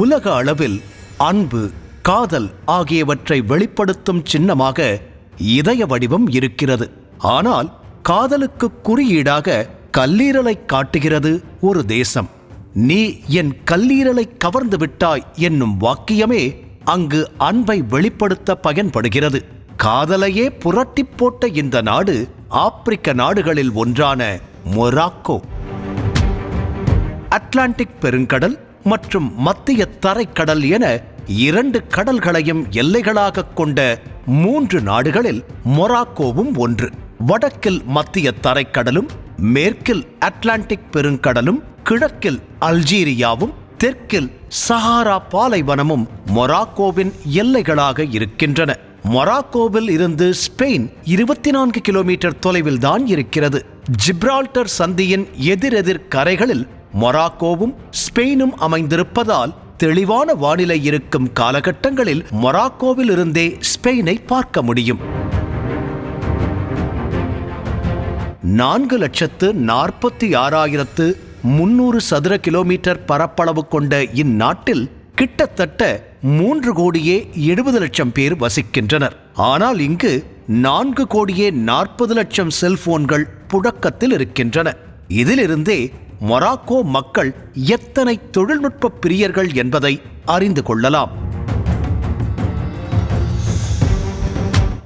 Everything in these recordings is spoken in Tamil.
உலக அளவில் அன்பு காதல் ஆகியவற்றை வெளிப்படுத்தும் சின்னமாக இதய வடிவம் இருக்கிறது. ஆனால் காதலுக்கு குறியீடாக கல்லீரலை காட்டுகிறது ஒரு தேசம். நீ என் கல்லீரலை கவர்ந்து விட்டாய் என்னும் வாக்கியமே அங்கு அன்பை வெளிப்படுத்த பயன்படுகிறது. காதலையே புரட்டி போட்ட இந்த நாடு ஆப்பிரிக்க நாடுகளில் ஒன்றான மொராக்கோ. அட்லாண்டிக் பெருங்கடல் மற்றும் மத்திய தரைக்கடல் என இரண்டு கடல்களையும் எல்லைகளாக கொண்ட மூன்று நாடுகளில் மொராக்கோவும் ஒன்று. வடக்கில் மத்திய தரைக்கடலும் மேற்கில் அட்லாண்டிக் பெருங்கடலும் கிழக்கில் அல்ஜீரியாவும் தெற்கில் சஹாரா பாலைவனமும் மொராக்கோவின் எல்லைகளாக இருக்கின்றன. மொராக்கோவில் இருந்து ஸ்பெயின் இருபத்தி நான்கு கிலோமீட்டர் தொலைவில் தான் இருக்கிறது. ஜிப்ரால்டர் சந்தியின் எதிரெதிர் கரைகளில் மொராக்கோவும் ஸ்பெயினும் அமைந்திருப்பதால் தெளிவான வானிலை இருக்கும் காலகட்டங்களில் மொராக்கோவில் இருந்தே ஸ்பெயினை பார்க்க முடியும். நான்கு லட்சத்து நாற்பத்தி ஆறாயிரத்து முன்னூறு சதுர கிலோமீட்டர் பரப்பளவு கொண்ட இந்நாட்டில் கிட்டத்தட்ட மூன்று கோடியே எழுபது லட்சம் பேர் வசிக்கின்றனர். ஆனால் இங்கு நான்கு கோடியே நாற்பது லட்சம் செல்போன்கள் புழக்கத்தில் இருக்கின்றன. இதிலிருந்தே மொராக்கோ மக்கள் எத்தனை தொழில்நுட்ப பிரியர்கள் என்பதை அறிந்து கொள்ளலாம்.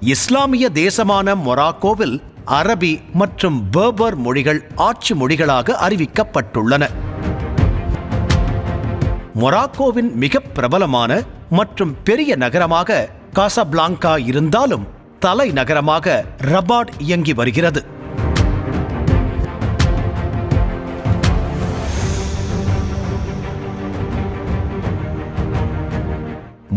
இஸ்லாமிய தேசமான மொராக்கோவில் அரபி மற்றும் பர்பர் மொழிகள் ஆட்சி மொழிகளாக அறிவிக்கப்பட்டுள்ளன. மொராக்கோவின் மிக பிரபலமான மற்றும் பெரிய நகரமாக காசபிளாங்கா இருந்தாலும் தலைநகரமாக ரபாட் இயங்கி வருகிறது.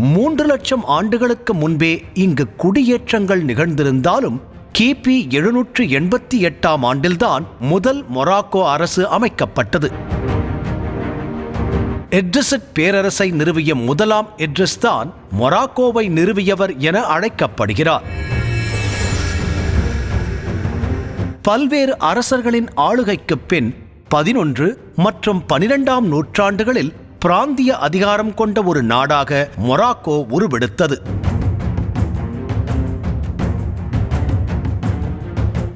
மூன்று லட்சம் ஆண்டுகளுக்கு முன்பே இங்கு குடியேற்றங்கள் நிகழ்ந்திருந்தாலும் கிபி எழுநூற்று எண்பத்தி எட்டாம் ஆண்டில்தான் முதல் மொராக்கோ அரசு அமைக்கப்பட்டது. எட்ரிசட் பேரரசை நிறுவிய முதலாம் எட்ரிஸ் தான் மொராக்கோவை நிறுவியவர் என அழைக்கப்படுகிறார். பல்வேறு அரசர்களின் ஆளுகைக்கு பின் பதினொன்று மற்றும் பனிரெண்டாம் நூற்றாண்டுகளில் பிராந்திய அதிகாரம் கொண்ட ஒரு நாடாக மொராக்கோ உருவெடுத்தது.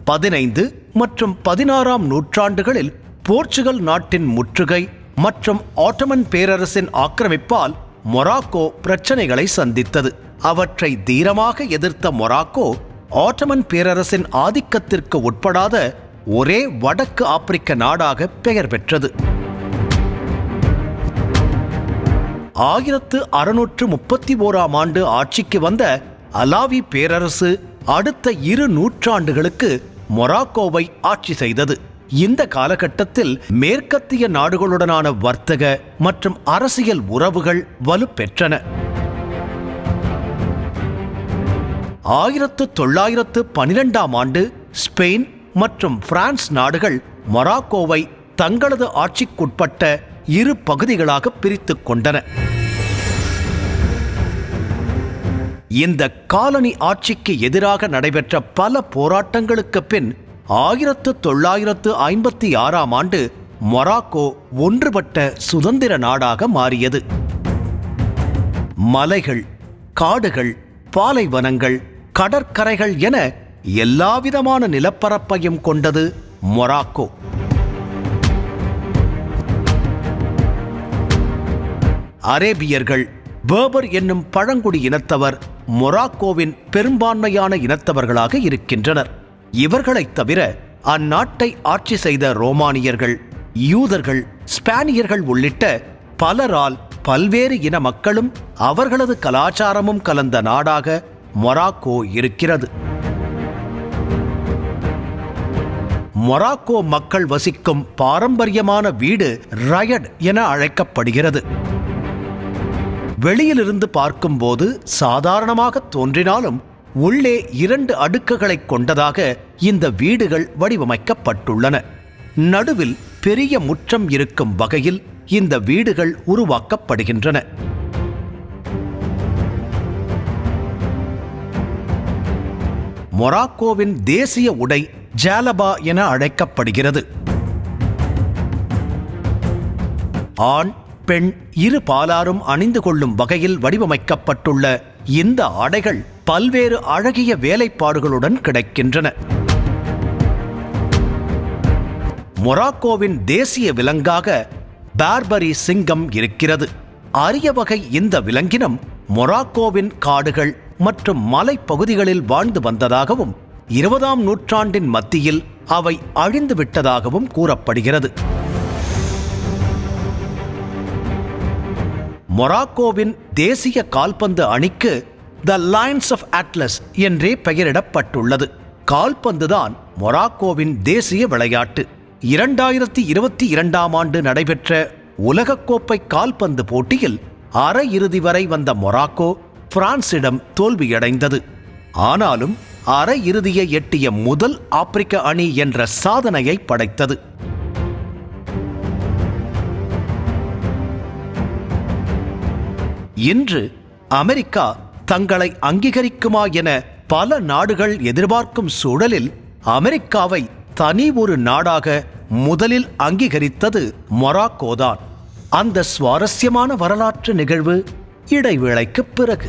பதினைந்து மற்றும் பதினாறாம் நூற்றாண்டுகளில் போர்ச்சுகல் நாட்டின் முற்றுகை மற்றும் ஆட்டமன் பேரரசின் ஆக்கிரமிப்பால் மொராக்கோ பிரச்சனைகளை சந்தித்தது. அவற்றை தீரமாக எதிர்த்த மொராக்கோ ஆட்டமன் பேரரசின் ஆதிக்கத்திற்கு உட்படாத ஒரே வடக்கு ஆப்பிரிக்க நாடாக பெயர் பெற்றது. ஆயிரத்து அறுநூற்று முப்பத்தி ஓராம் ஆண்டு ஆட்சிக்கு வந்த அலாவி பேரரசு அடுத்த இரு நூற்றாண்டுகளுக்கு மொராக்கோவை ஆட்சி செய்தது. இந்த காலகட்டத்தில் மேற்கத்திய நாடுகளுடனான வர்த்தக மற்றும் அரசியல் உறவுகள் வலுப்பெற்றன. ஆயிரத்து தொள்ளாயிரத்து பனிரெண்டாம் ஆண்டு ஸ்பெயின் மற்றும் பிரான்ஸ் நாடுகள் மொராக்கோவை தங்களது ஆட்சிக்குட்பட்ட இரு பகுதிகளாக பிரித்துக் கொண்டன. இந்த காலனி ஆட்சிக்கு எதிராக நடைபெற்ற பல போராட்டங்களுக்கு பின் ஆயிரத்து தொள்ளாயிரத்து ஐம்பத்தி ஆறாம் ஆண்டு மொராக்கோ ஒன்றுபட்ட சுதந்திர நாடாக மாறியது. மலைகள் காடுகள் பாலைவனங்கள் கடற்கரைகள் என எல்லாவிதமான நிலப்பரப்பையும் கொண்டது மொராக்கோ. அரேபியர்கள் பேபர் என்னும் பழங்குடி இனத்தவர் மொராக்கோவின் பெரும்பான்மையான இனத்தவர்களாக இருக்கின்றனர். இவர்களைத் தவிர அந்நாட்டை ஆட்சி செய்த ரோமானியர்கள் யூதர்கள் ஸ்பானியர்கள் உள்ளிட்ட பலரால் பல்வேறு இன மக்களும் அவர்களது கலாச்சாரமும் கலந்த நாடாக மொராக்கோ இருக்கிறது. மொராக்கோ மக்கள் வசிக்கும் பாரம்பரியமான வீடு ரயட் என அழைக்கப்படுகிறது. வெளியிலிருந்து பார்க்கும்போது சாதாரணமாக தோன்றினாலும் உள்ளே இரண்டு அடுக்குகளை கொண்டதாக இந்த வீடுகள் வடிவமைக்கப்பட்டுள்ளன. நடுவில் பெரிய முற்றம் இருக்கும் வகையில் இந்த வீடுகள் உருவாக்கப்படுகின்றன. மொராக்கோவின் தேசிய உடை ஜாலபா என அழைக்கப்படுகிறது. ஆண் பெண் இரு பாலாரும் அணிந்து கொள்ளும் வகையில் வடிவமைக்கப்பட்டுள்ள இந்த ஆடைகள் பல்வேறு அழகிய வேலைப்பாடுகளுடன் கிடைக்கின்றன. மொராக்கோவின் தேசிய விலங்காக பார்பரி சிங்கம் இருக்கிறது. அரிய வகை இந்த விலங்கினம் மொராக்கோவின் காடுகள் மற்றும் மலைப்பகுதிகளில் வாழ்ந்து வந்ததாகவும் இருபதாம் நூற்றாண்டின் மத்தியில் அவை அழிந்துவிட்டதாகவும் கூறப்படுகிறது. மொராக்கோவின் தேசிய கால்பந்து அணிக்கு த லயன்ஸ் ஆஃப் அட்லஸ் என்றே பெயரிடப்பட்டுள்ளது. கால்பந்துதான் மொராக்கோவின் தேசிய விளையாட்டு. இரண்டாயிரத்தி இருபத்தி இரண்டாம் ஆண்டு நடைபெற்ற உலகக்கோப்பை கால்பந்து போட்டியில் அரையிறுதி வரை வந்த மொராக்கோ பிரான்சிடம் தோல்வியடைந்தது. ஆனாலும் அரையிறுதியை எட்டிய முதல் ஆப்பிரிக்க அணி என்ற சாதனையை படைத்தது. இன்று அமெரிக்கா தங்களை அங்கீகரிக்குமா என பல நாடுகள் எதிர்பார்க்கும் சூழலில் அமெரிக்காவை தனி ஒரு நாடாக முதலில் அங்கீகரித்தது மொராக்கோதான். அந்த சுவாரஸ்யமான வரலாற்று நிகழ்வு இடைவேளைக்குப் பிறகு.